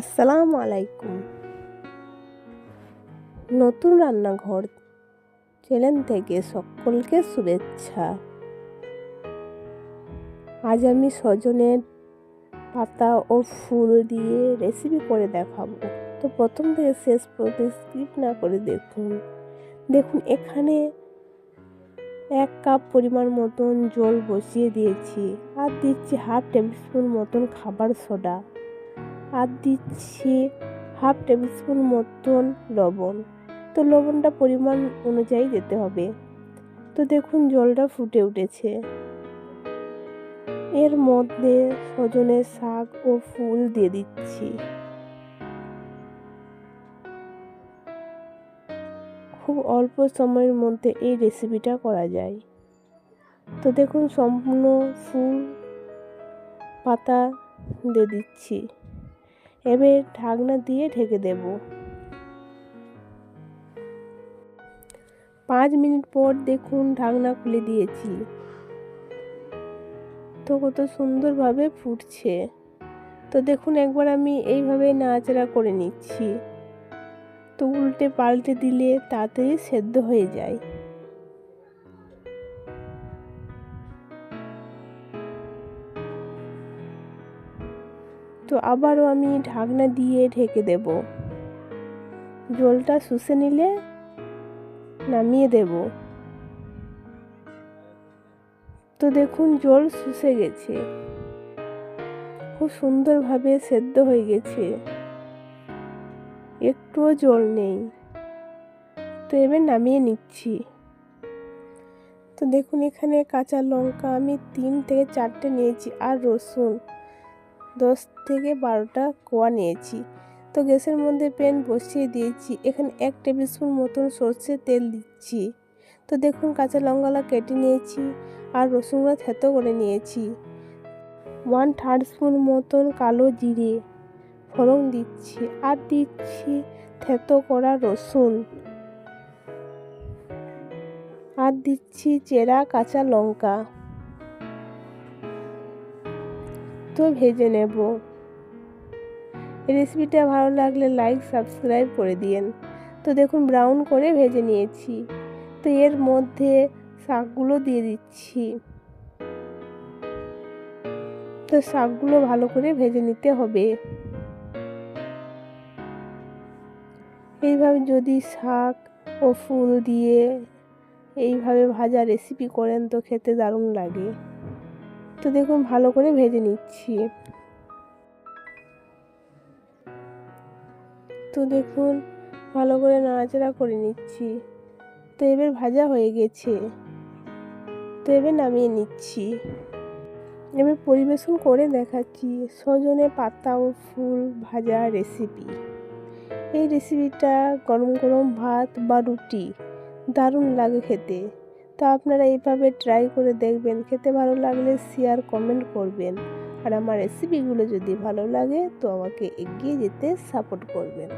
আসসালামু আলাইকুম। নতুন রান্নাঘর চ্যানেল থেকে সকলকে শুভেচ্ছা। আজ আমি সজনের পাতা ও ফুল দিয়ে রেসিপি করে দেখাবো। তো প্রথম থেকে শেষ পর্যন্ত স্কিপ না করে দেখুন। দেখুন, এখানে এক কাপ পরিমাণ মতন জল বসিয়ে দিয়েছি। আর দিচ্ছি হাফ টেবিল স্পুন মতন খাবার সোডা আর দিচ্ছি হাফ টেবিল স্পুন মতন লবণ। তো লবণটা পরিমাণ অনুযায়ী দিতে হবে। তো দেখুন জলটা ফুটে উঠেছে। এর মধ্যে সজনের শাক ও ফুল দিয়ে দিচ্ছি। খুব অল্প সময়ের মধ্যে এই রেসিপিটা করা যায়। তো দেখুন সম্পূর্ণ ফুল পাতা দিয়ে দিচ্ছি। এবার ঢাকনা দিয়ে ঢেকে দেব। পাঁচ মিনিট পর দেখুন ঢাকনা খুলে দিয়েছি। তো কত সুন্দরভাবে ফুটছে। তো দেখুন একবার আমি এইভাবে নাড়াচাড়া করে নিচ্ছি। তো উল্টে পাল্টে দিলে তাড়াতাড়ি সেদ্ধ হয়ে যায়। তো আবারও আমি ঢাকনা দিয়ে ঢেকে দেব। জলটা শুষে নিলে নামিয়ে দেব। তো দেখুন, জল শুষে গেছে। খুব সুন্দরভাবে সেদ্ধ হয়ে গেছে। একটুও জল নেই। তো এবার নামিয়ে নিচ্ছি। তো দেখুন, এখানে কাঁচা লঙ্কা আমি তিন থেকে চারটে নিয়েছি আর রসুন। দশ থেকে বারোটা কোয়া নিয়েছি। তো গ্যাসের মধ্যে প্যান বসিয়ে দিয়েছি। এখানে এক টেবিল স্পুন মতন সর্ষের তেল দিচ্ছি। তো দেখুন, কাঁচা লঙ্কালা কেটে নিয়েছি আর রসুনগুলো থেতো করে নিয়েছি। ওয়ান থার্ড স্পুন মতন কালো জিরে ফোড়ন দিচ্ছি আর দিচ্ছি থেতো করা রসুন। আর দিচ্ছি চেরা কাঁচা লঙ্কা। ভেজে নেব। রেসিপিটা ভালো লাগলে লাইক সাবস্ক্রাইব করে দিয়েন। তো দেখুন ব্রাউন করে ভেজে নিয়েছি। তো এর মধ্যে শাকগুলো দিয়ে দিচ্ছি। তো শাকগুলো ভালো করে ভেজে নিতে হবে। এইভাবে যদি শাক ও ফুল দিয়ে এইভাবে ভাজা রেসিপি করেন তো খেতে দারুণ লাগে। তো দেখুন, ভালো করে ভেজে নিচ্ছি। তো দেখুন, ভালো করে নাড়াচাড়া করে নিচ্ছি। তো এবার ভাজা হয়ে গেছে। তো এবার নামিয়ে নিচ্ছি। এবার পরিবেশন করে দেখাচ্ছি সজনে পাতা ও ফুল ভাজা রেসিপি এই রেসিপিটা গরম গরম ভাত বা রুটি দারুণ লাগে খেতে। তো আপনারা এইভাবে ট্রাই করে দেখবেন, খেতে ভালো লাগলে শেয়ার কমেন্ট করবেন। আর আমার রেসিপিগুলো যদি ভালো লাগে, তো আমাকে এগিয়ে যেতে সাপোর্ট করবেন।